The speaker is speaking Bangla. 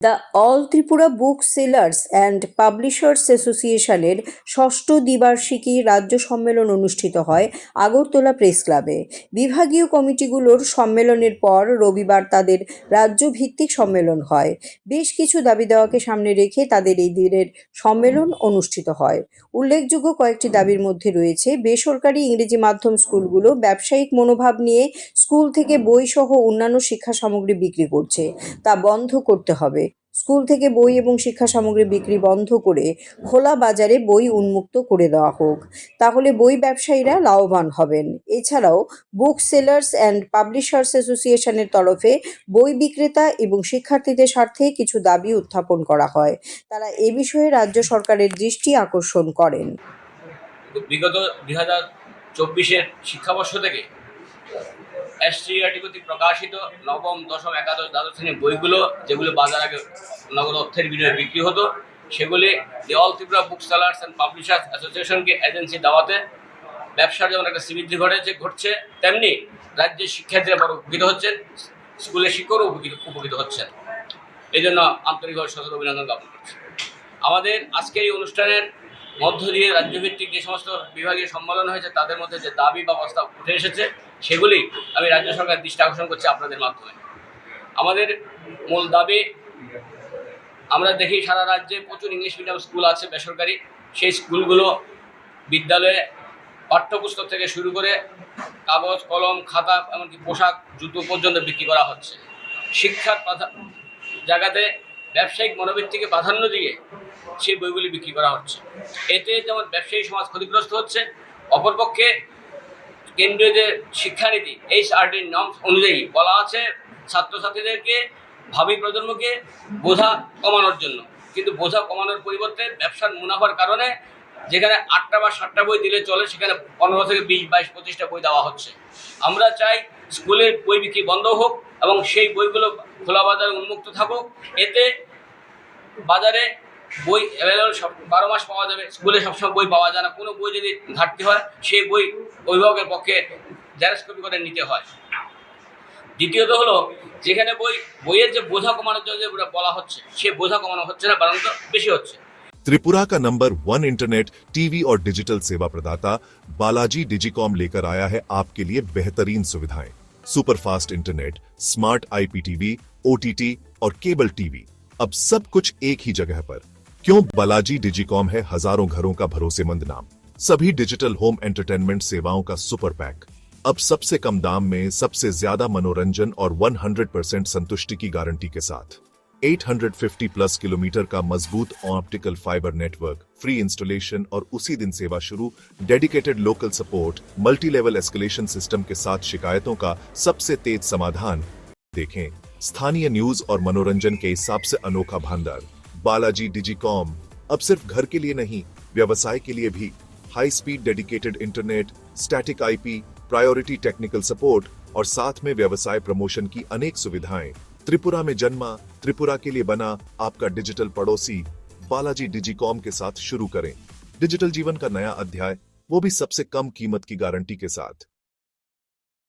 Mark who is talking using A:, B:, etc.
A: The all Tripura book sellers and publishers অ্যাসোসিয়েশনের ষষ্ঠ দ্বিবার্ষিকী রাজ্য সম্মেলন অনুষ্ঠিত হয় আগরতলা প্রেস ক্লাবে। বিভাগীয় কমিটিগুলোর সম্মেলনের পর রবিবার তাদের রাজ্যভিত্তিক সম্মেলন হয়। বেশ কিছু দাবি দেওয়াকে সামনে রেখে তাদের এই দিনের সম্মেলন অনুষ্ঠিত হয়। উল্লেখযোগ্য কয়েকটি দাবির মধ্যে রয়েছে, বেসরকারি ইংরেজি মাধ্যম স্কুলগুলো ব্যবসায়িক মনোভাব নিয়ে স্কুল থেকে বই সহ অন্যান্য শিক্ষা সামগ্রী বিক্রি করছে। তা বন্ধ করতে হবে। স্কুল থেকে বই এবং শিক্ষা সামগ্রী বিক্রি বন্ধ করে খোলা বাজারে বই উন্মুক্ত করে দেওয়া হোক। তাহলে বই ব্যবসায়ীরা লাভবান হবেন। এছাড়াও বুক সেলার্স অ্যান্ড পাবলিশার্স অ্যাসোসিয়েশনের তরফে বই বিক্রেতা এবং শিক্ষার্থীদের স্বার্থে কিছু দাবি উত্থাপন করা হয়। তারা এ বিষয়ে রাজ্য সরকারের দৃষ্টি আকর্ষণ করেন।
B: বিগত দুই হাজার চব্বিশের শিক্ষাবর্ষ থেকে এসটিআরটি কর্তৃক প্রকাশিত নবম, দশম, একাদশ, দ্বাদশ শ্রেণির বইগুলো, যেগুলো বাজার আগে নগদ অর্থের বিনিময়ে বিক্রি হতো, সেগুলি the all Tripura book sellers and publishers অ্যাসোসিয়েশনকে agency দেওয়াতে ব্যবসার যেমন একটা শ্রীবৃদ্ধি ঘটেছে ঘটছে, তেমনি রাজ্যের শিক্ষার্থীরা বড় উপকৃত হচ্ছেন, স্কুলের শিক্ষকও উপকৃত উপকৃত হচ্ছেন। এই জন্য আন্তরিকভাবে সচেতন অভিনন্দন জ্ঞাপন করছি। আমাদের আজকের এই অনুষ্ঠানের মধ্য দিয়ে রাজ্যভিত্তিক যে সমস্ত বিভাগীয় সম্মেলন হয়েছে, তাদের মধ্যে যে দাবি বা প্রস্তাব উঠে এসেছে, সেগুলি আমি রাজ্য সরকারের দৃষ্টি আকর্ষণ করছি আপনাদের মাধ্যমে। আমাদের মূল দাবি, আমরা দেখি সারা রাজ্যে প্রচুর ইংলিশ মিডিয়াম স্কুল আছে, বেসরকারি। সেই স্কুলগুলো বিদ্যালয়ে পাঠ্যপুস্তক থেকে শুরু করে কাগজ, কলম, খাতা, এমনকি পোশাক, জুতো পর্যন্ত বিক্রি করা হচ্ছে। শিক্ষার জায়গাতে ব্যবসায়িক মনোবৃত্তিকে প্রাধান্য দিয়ে সেই বইগুলি বিক্রি করা হচ্ছে। এতে যেমন ব্যবসায়ী সমাজ ক্ষতিগ্রস্ত হচ্ছে, অপরপক্ষে কেন্দ্রীয় যে শিক্ষানীতি এইচ আরটির নম অনুযায়ী বলা আছে, ছাত্রছাত্রীদেরকে, ভাবি প্রজন্মকে বোঝা কমানোর জন্য। কিন্তু বোঝা কমানোর পরিবর্তে ব্যবসার মুনাফার কারণে যেখানে আটটা বা সাতটা বই দিলে চলে, সেখানে পনেরো থেকে বিশ, বাইশ, পঁচিশটা বই দেওয়া হচ্ছে। আমরা চাই স্কুলের বই বিক্রি বন্ধ হোক এবং সেই বইগুলো খোলা বাজারে উন্মুক্ত থাকুক। এতে বাজারে বই অ্যাভেলেবল সব বারো মাস পাওয়া যাবে স্কুলে সবসময় বই পাওয়া যায় না কোনো বই যদি ঘাটতি হয় সেই বই অভিভাবকের পক্ষে জেরক্স কপি করে নিতে হয় দ্বিতীয়ত হলো যেখানে বই বইয়ের যে বোঝা কমানোর জন্য যে বলা হচ্ছে সে বোঝা কমানো হচ্ছে না বরং তো বেশি হচ্ছে
C: त्रिपुरा का नंबर वन इंटरनेट टीवी और डिजिटल सेवा प्रदाता बालाजी डिजिकॉम लेकर आया है आपके लिए बेहतरीन सुविधाएं super fast internet smart IPTV OTT और केबल टीवी अब सब कुछ एक ही जगह पर क्यों बालाजी डिजिकॉम है हज़ारों घरों का भरोसेमंद नाम? सभी डिजिटल होम एंटरटेनमेंट सेवाओं का सुपर पैक। अब सबसे कम दाम में सबसे ज़्यादा मनोरंजन और 100% संतुष्टि की गारंटी के साथ। 850 प्लस किलोमीटर का मज़बूत optical fibre network, free installation और उसी दिन सेवा शुरू, dedicated local support multi level escalation system के साथ शिकायतों का सबसे तेज समाधान। देखें, स्थानीय न्यूज़ और मनोरंजन के हिसाब से अनोखा भंडार। बालाजी डिजिकॉम। अब सिर्फ़ घर के लिए नहीं, व्यवसाय के लिए भी। High speed dedicated internet static IP priority technical support और साथ में व्यवसाय प्रमोशन की अनेक सुविधाएँ। त्रिपुरा में जन्मा, त्रिपुरा के लिए बना आपका डिजिटल पड़ोसी बालाजी डिजिकॉम के साथ शुरू करें। डिजिटल जीवन का नया अध्याय, वो भी सबसे कम कीमत की गारंटी के साथ।